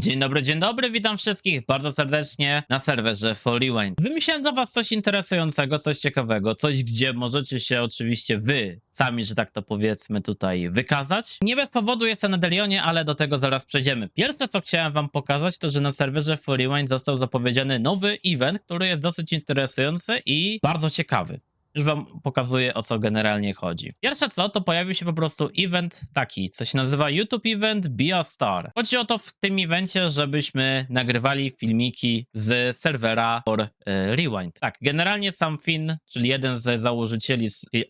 Dzień dobry, dzień dobry, witam wszystkich bardzo serdecznie na serwerze For Rewind. Wymyśliłem dla was coś interesującego, coś ciekawego, coś gdzie możecie się oczywiście wy sami, że tak to powiedzmy tutaj wykazać. Nie bez powodu jestem na Delionie, ale do tego zaraz przejdziemy. Pierwsze co chciałem wam pokazać to, że na serwerze For Rewind został zapowiedziany nowy event, który jest dosyć interesujący i bardzo ciekawy. Już wam pokazuję, o co generalnie chodzi. Pierwsze co, to pojawił się po prostu event taki, co się nazywa YouTube Event Be a Star. Chodzi o to w tym evencie, żebyśmy nagrywali filmiki z serwera For e, Rewind. Tak, generalnie sam Finn, czyli jeden z założycieli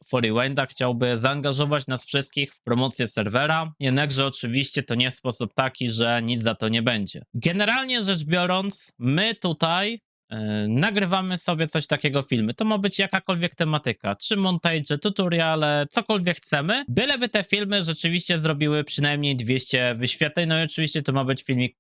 For Rewinda, chciałby zaangażować nas wszystkich w promocję serwera, jednakże oczywiście to nie w sposób taki, że nic za to nie będzie. Generalnie rzecz biorąc, my tutaj nagrywamy sobie coś takiego filmy. To ma być jakakolwiek tematyka, czy montage, tutoriale, cokolwiek chcemy, byleby te filmy rzeczywiście zrobiły przynajmniej 200 wyświetleń, no i oczywiście to ma być filmik,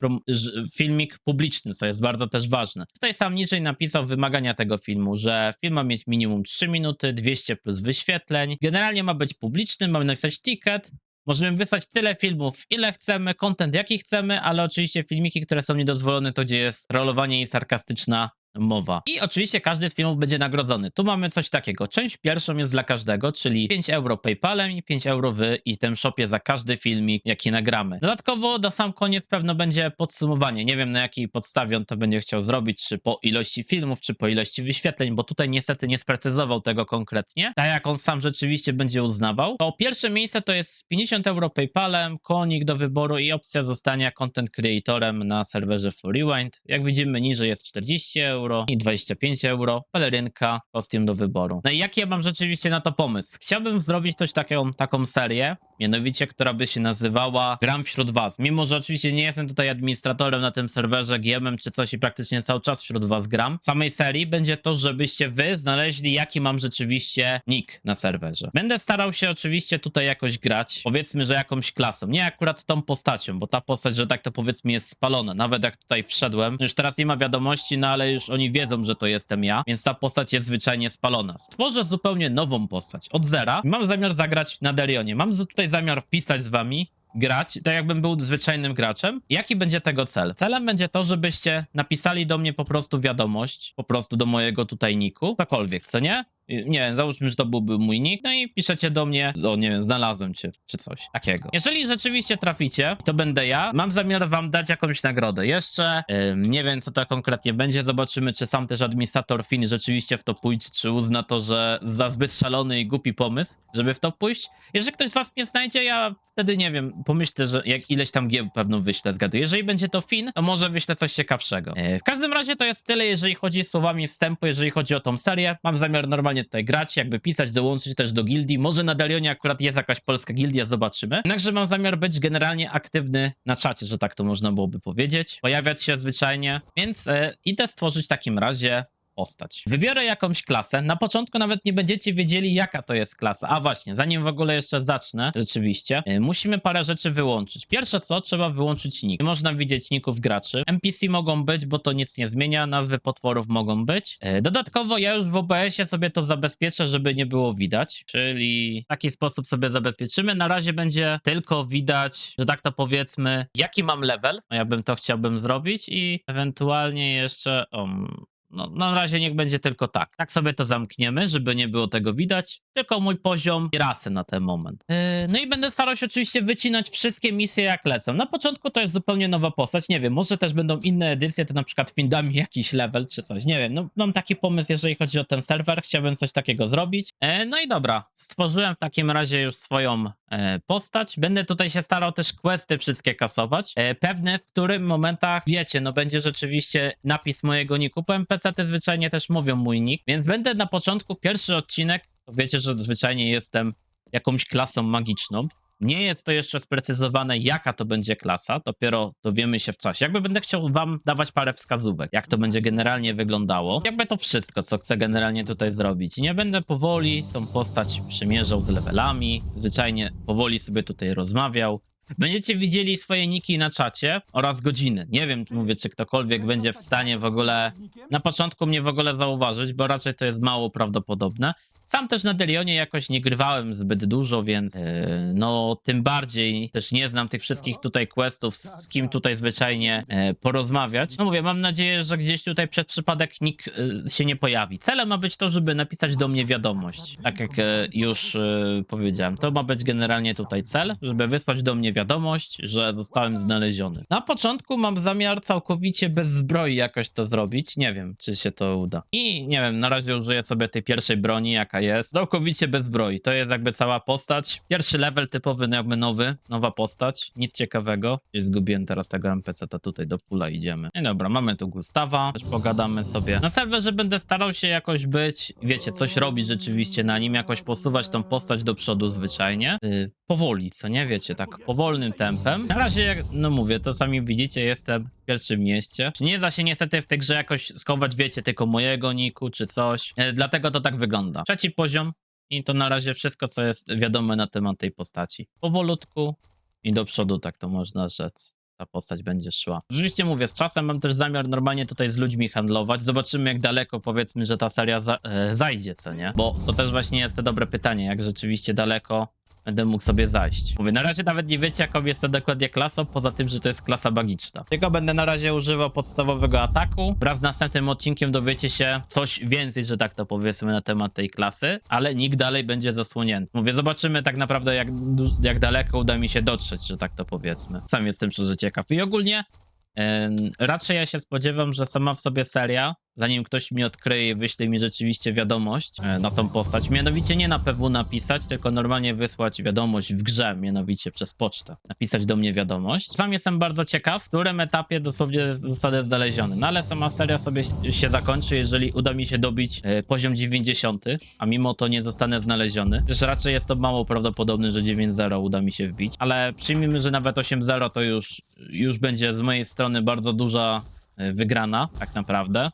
filmik publiczny, co jest bardzo też ważne. Tutaj sam niżej napisał wymagania tego filmu, że film ma mieć minimum 3 minuty, 200 plus wyświetleń, generalnie ma być publiczny, mamy napisać ticket, Możemy wysłać tyle filmów, ile chcemy, content jaki chcemy, ale oczywiście filmiki, które są niedozwolone, to gdzie jest trollowanie i sarkastyczna mowa. I oczywiście każdy z filmów będzie nagrodzony. Tu mamy coś takiego. Część pierwszą jest dla każdego, czyli 5 euro PayPalem i 5 euro w item shopie za każdy filmik, jaki nagramy. Dodatkowo na sam koniec pewno będzie podsumowanie. Nie wiem na jakiej podstawie on to będzie chciał zrobić, czy po ilości filmów, czy po ilości wyświetleń, bo tutaj niestety nie sprecyzował tego konkretnie. Tak jak on sam rzeczywiście będzie uznawał. To pierwsze miejsce to jest 50 euro PayPalem, konik do wyboru i opcja zostania content creatorem na serwerze For Rewind. Jak widzimy niżej jest 40 euro i 25 euro, pelerynka, kostium do wyboru. No i jaki ja mam rzeczywiście na to pomysł? Chciałbym zrobić coś taką, taką serię, mianowicie, która by się nazywała Gram wśród was. Mimo, że oczywiście nie jestem tutaj administratorem na tym serwerze, GM-em czy coś i praktycznie cały czas wśród was gram. Samej serii będzie to, żebyście wy znaleźli, jaki mam rzeczywiście nick na serwerze. Będę starał się oczywiście tutaj jakoś grać, powiedzmy, że jakąś klasą. Nie akurat tą postacią, bo ta postać, że tak to powiedzmy jest spalona. Nawet jak tutaj wszedłem, już teraz nie ma wiadomości, no ale już oni wiedzą, że to jestem ja, więc ta postać jest zwyczajnie spalona. Stworzę zupełnie nową postać od zera. Mam zamiar zagrać na Delionie. Mam z- tutaj zamiar wpisać z wami grać, tak jakbym był zwyczajnym graczem. Jaki będzie tego cel? Celem będzie to, żebyście napisali do mnie po prostu wiadomość, po prostu do mojego tutaj niku, cokolwiek, co nie? Nie wiem, załóżmy, że to byłby mój nick, no i piszecie do mnie, o nie wiem, znalazłem cię, czy coś takiego. Jeżeli rzeczywiście traficie, to będę ja, mam zamiar wam dać jakąś nagrodę. Jeszcze nie wiem, co to konkretnie będzie, zobaczymy, czy sam też administrator Fin rzeczywiście w to pójdzie, czy uzna to, że za zbyt szalony i głupi pomysł, żeby w to pójść. Jeżeli ktoś z was mnie znajdzie, ja wtedy, nie wiem, pomyślę, że jak ileś tam gieł pewną wyślę, zgaduję. Jeżeli będzie to Fin, to może wyślę coś ciekawszego. E, W każdym razie to jest tyle, jeżeli chodzi słowami wstępu, jeżeli chodzi o tą serię. Mam zamiar normalnie tutaj grać, jakby pisać, dołączyć też do gildii. Może na Dalionie akurat jest jakaś polska gildia, zobaczymy. Jednakże mam zamiar być generalnie aktywny na czacie, że tak to można byłoby powiedzieć. Pojawiać się zwyczajnie, więc e, idę stworzyć w takim razie postać. Wybiorę jakąś klasę. Na początku nawet nie będziecie wiedzieli, jaka to jest klasa. A właśnie, zanim w ogóle jeszcze zacznę, rzeczywiście, y, musimy parę rzeczy wyłączyć. Pierwsze co, trzeba wyłączyć nick. Nie można widzieć nicków graczy. NPC mogą być, bo to nic nie zmienia. Nazwy potworów mogą być. Y, Dodatkowo ja już w OBS-ie sobie to zabezpieczę, żeby nie było widać. Czyli w taki sposób sobie zabezpieczymy. Na razie będzie tylko widać, że tak to powiedzmy, jaki mam level. No ja bym to chciałbym zrobić i ewentualnie jeszcze... no, na razie niech będzie tylko tak. Tak sobie to zamkniemy, żeby nie było tego widać. Tylko mój poziom i rasy na ten moment. Yy, no i będę starał się oczywiście wycinać wszystkie misje jak lecą. Na początku to jest zupełnie nowa postać. Nie wiem, może też będą inne edycje, to na przykład Findami jakiś level czy coś. Nie wiem, no mam taki pomysł, jeżeli chodzi o ten serwer. Chciałbym coś takiego zrobić. Yy, no i dobra, stworzyłem w takim razie już swoją e, postać. Będę tutaj się starał też questy wszystkie kasować. E, pewne, w którym momentach, wiecie, no będzie rzeczywiście napis mojego niku, bo NPC-ty zwyczajnie też mówią mój nick, więc będę na początku, pierwszy odcinek, wiecie, że zwyczajnie jestem jakąś klasą magiczną. Nie jest to jeszcze sprecyzowane, jaka to będzie klasa, dopiero dowiemy się w czasie. Jakby będę chciał wam dawać parę wskazówek, jak to będzie generalnie wyglądało. Jakby to wszystko, co chcę generalnie tutaj zrobić. Nie będę powoli tą postać przymierzał z levelami, zwyczajnie powoli sobie tutaj rozmawiał. Będziecie widzieli swoje niki na czacie oraz godziny. Nie wiem, mówię, czy ktokolwiek będzie w stanie w ogóle na początku mnie w ogóle zauważyć, bo raczej to jest mało prawdopodobne. Sam też na Delionie jakoś nie grywałem zbyt dużo, więc e, no tym bardziej też nie znam tych wszystkich tutaj questów, z kim tutaj zwyczajnie e, porozmawiać. No mówię, mam nadzieję, że gdzieś tutaj przed przypadek nikt e, się nie pojawi. Celem ma być to, żeby napisać do mnie wiadomość. Tak jak e, już e, powiedziałem, to ma być generalnie tutaj cel, żeby wysłać do mnie wiadomość, że zostałem znaleziony. Na początku mam zamiar całkowicie bez zbroi jakoś to zrobić. Nie wiem, czy się to uda. I nie wiem, na razie użyję sobie tej pierwszej broni, jaka jest. Całkowicie bez zbroi. To jest jakby cała postać. Pierwszy level typowy, no jakby nowy, nowa postać. Nic ciekawego. Gdzieś Zgubiłem teraz tego NPC-ta tutaj do pula idziemy. No dobra, mamy tu Gustawa. Też pogadamy sobie. Na serwerze będę starał się jakoś być, wiecie, coś robić rzeczywiście na nim, jakoś posuwać tą postać do przodu zwyczajnie. Yy, powoli, co nie? Wiecie, tak powolnym tempem. Na razie, jak, no mówię, to sami widzicie, jestem w pierwszym mieście. Nie da się niestety w tej grze jakoś schować, wiecie, tylko mojego niku czy coś. E, dlatego to tak wygląda. Trzeci poziom i to na razie wszystko, co jest wiadome na temat tej postaci. Powolutku i do przodu, tak to można rzec. Ta postać będzie szła. Oczywiście mówię, z czasem mam też zamiar normalnie tutaj z ludźmi handlować. Zobaczymy, jak daleko powiedzmy, że ta seria za, e, zajdzie, co nie? Bo to też właśnie jest to dobre pytanie, jak rzeczywiście daleko będę mógł sobie zajść. Mówię, na razie nawet nie wiecie, jaką jest to dokładnie klasą, poza tym, że to jest klasa magiczna. Tylko będę na razie używał podstawowego ataku. Wraz z następnym odcinkiem dowiecie się coś więcej, że tak to powiedzmy, na temat tej klasy, ale nikt dalej będzie zasłonięty. Mówię, zobaczymy tak naprawdę, jak, jak daleko uda mi się dotrzeć, że tak to powiedzmy. Sam jestem szczerze ciekaw. I ogólnie Raczej ja się spodziewam, że sama w sobie seria, zanim ktoś mi odkryje wyśle mi rzeczywiście wiadomość e, na tą postać, mianowicie nie na PW napisać, tylko normalnie wysłać wiadomość w grze, mianowicie przez pocztę. Napisać do mnie wiadomość. Sam jestem bardzo ciekaw, w którym etapie dosłownie zostanę znaleziony. No ale sama seria sobie się zakończy, jeżeli uda mi się dobić e, poziom 90, a mimo to nie zostanę znaleziony. Też raczej jest to mało prawdopodobne, że 9.0 uda mi się wbić, ale przyjmijmy, że nawet 8.0 to już, już będzie z mojej strony bardzo duża e, wygrana, tak naprawdę.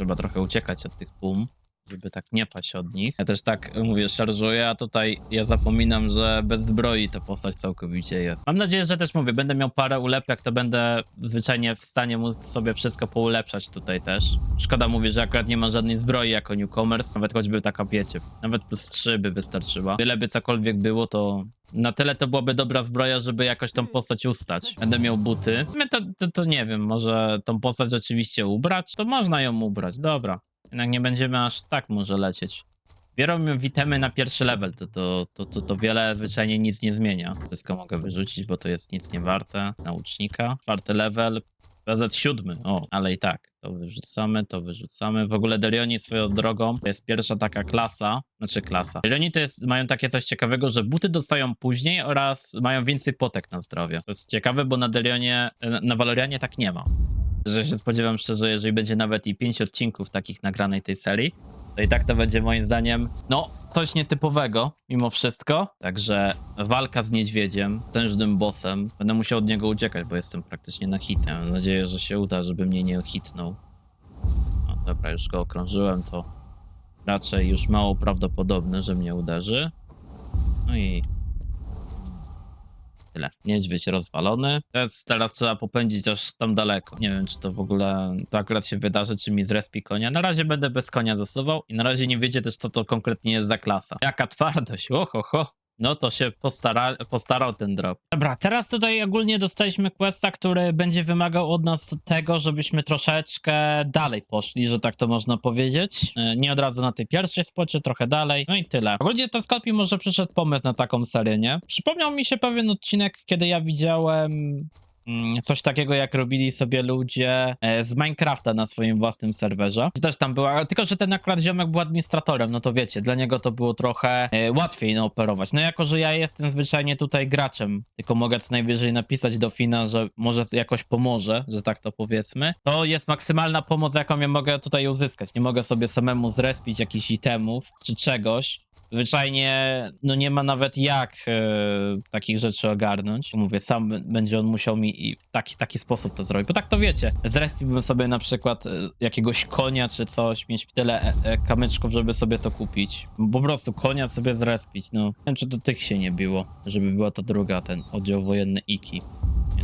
Trzeba trochę uciekać od tych pum, żeby tak nie paść od nich. Ja też tak mówię, szarżuję, a tutaj ja zapominam, że bez zbroi ta postać całkowicie jest. Mam nadzieję, że też mówię, będę miał parę ulepek, to będę zwyczajnie w stanie móc sobie wszystko poulepszać tutaj też. Szkoda mówię, że akurat nie ma żadnej zbroi jako newcomers, nawet choćby taka wiecie, nawet plus 3 by wystarczyła. Byle by cokolwiek było, to na tyle to byłaby dobra zbroja, żeby jakoś tą postać ustać. Będę miał buty. To, to, to nie wiem, może tą postać rzeczywiście ubrać? To można ją ubrać, dobra. Jednak nie będziemy aż tak może lecieć. Biorą witemy na pierwszy level, to, to, to, to, to wiele zwyczajnie nic nie zmienia. Wszystko mogę wyrzucić, bo to jest nic nie warte. Naucznika, czwarty level, PZ siódmy, o, ale i tak, to wyrzucamy, to wyrzucamy. W ogóle Delioni swoją drogą to jest pierwsza taka klasa, znaczy klasa. Delioni to jest, mają takie coś ciekawego, że buty dostają później oraz mają więcej potek na zdrowie. To jest ciekawe, bo na Delionie, na- na Valorianie tak nie ma. Że się spodziewam szczerze, jeżeli będzie nawet i 5 odcinków takich nagranej tej serii, to i tak to będzie moim zdaniem, no, coś nietypowego mimo wszystko. Także walka z niedźwiedziem, tężnym bossem. Będę musiał od niego uciekać, bo jestem praktycznie na hitem. Mam nadzieję, że się uda, żeby mnie nie hitnął. No dobra, już go okrążyłem, to raczej już mało prawdopodobne, że mnie uderzy. No i tyle. Niedźwiedź rozwalony. Teraz, teraz trzeba popędzić aż tam daleko. Nie wiem, czy to w ogóle to akurat się wydarzy, czy mi zrespi konia. Na razie będę bez konia zasuwał i na razie nie wiecie też, co to konkretnie jest za klasa. Jaka twardość, oho, ho. No to się postara, postarał ten drop. Dobra, teraz tutaj ogólnie dostaliśmy questa, który będzie wymagał od nas tego, żebyśmy troszeczkę dalej poszli, że tak to można powiedzieć. E, Nie od razu na tej pierwszej spocie, trochę dalej. No i tyle. Ogólnie to mi może przyszedł pomysł na taką serię, nie? Przypomniał mi się pewien odcinek, kiedy ja widziałem coś takiego, jak robili sobie ludzie e, z Minecrafta na swoim własnym serwerze. Też tam była, tylko że ten akurat ziomek był administratorem, no to wiecie, dla niego to było trochę e, łatwiej no, operować. No jako, że ja jestem zwyczajnie tutaj graczem, tylko mogę co najwyżej napisać do Fina, że może jakoś pomoże, że tak to powiedzmy, to jest maksymalna pomoc, jaką ja mogę tutaj uzyskać. Nie mogę sobie samemu zrespić jakichś itemów czy czegoś, Zwyczajnie, no nie ma nawet jak e, takich rzeczy ogarnąć. Mówię, sam będzie on musiał mi i taki, taki sposób to zrobić. Bo tak to wiecie, zrespiłbym sobie na przykład e, jakiegoś konia czy coś, mieć tyle e, e, kamyczków, żeby sobie to kupić. Po prostu konia sobie zrespić, no. Nie wiem, czy do tych się nie było, żeby była ta druga, ten oddział wojenny Iki.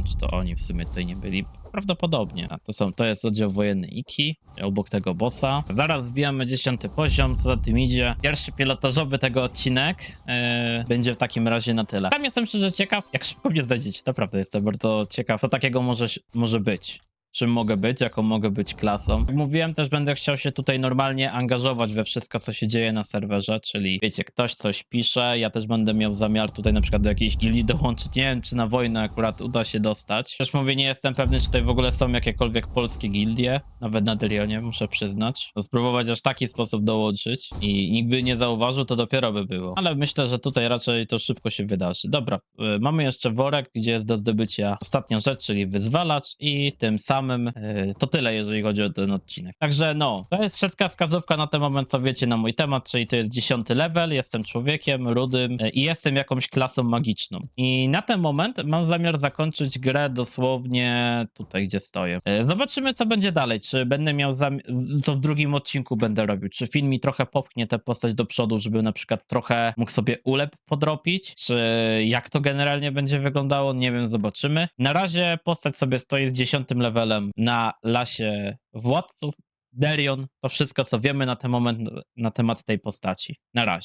Czy to oni w sumie tutaj nie byli. Prawdopodobnie. To są, to jest oddział wojenny Iki, obok tego bossa. Zaraz wbijamy dziesiąty poziom, co za tym idzie. Pierwszy pilotażowy tego odcinek e, będzie w takim razie na tyle. Tam jestem szczerze ciekaw, jak szybko mnie znajdziecie. Naprawdę jestem bardzo ciekaw, co takiego może, może być czym mogę być, jaką mogę być klasą. Jak mówiłem, też będę chciał się tutaj normalnie angażować we wszystko, co się dzieje na serwerze, czyli wiecie, ktoś coś pisze, ja też będę miał zamiar tutaj na przykład do jakiejś gildii dołączyć, nie wiem, czy na wojnę akurat uda się dostać. Też mówię, nie jestem pewny, czy tutaj w ogóle są jakiekolwiek polskie gildie, nawet na Delionie, muszę przyznać. Spróbować aż taki sposób dołączyć i nikt by nie zauważył, to dopiero by było. Ale myślę, że tutaj raczej to szybko się wydarzy. Dobra, y, mamy jeszcze worek, gdzie jest do zdobycia ostatnia rzecz, czyli wyzwalacz i tym samym y, to tyle, jeżeli chodzi o ten odcinek. Także no, to jest wszystka wskazówka na ten moment, co wiecie na mój temat, czyli to jest dziesiąty level, jestem człowiekiem rudym y, i jestem jakąś klasą magiczną. I na ten moment mam zamiar zakończyć grę dosłownie tutaj, gdzie stoję. Y, Zobaczymy, co będzie dalej, czy będę miał co w drugim odcinku będę robił, czy film mi trochę popchnie tę postać do przodu, żeby na przykład trochę mógł sobie ulep podrobić, czy jak to generalnie będzie wyglądało, nie wiem, zobaczymy. Na razie postać sobie stoi z dziesiątym levelem na lasie władców. Derion, to wszystko, co wiemy na ten moment na temat tej postaci. Na razie.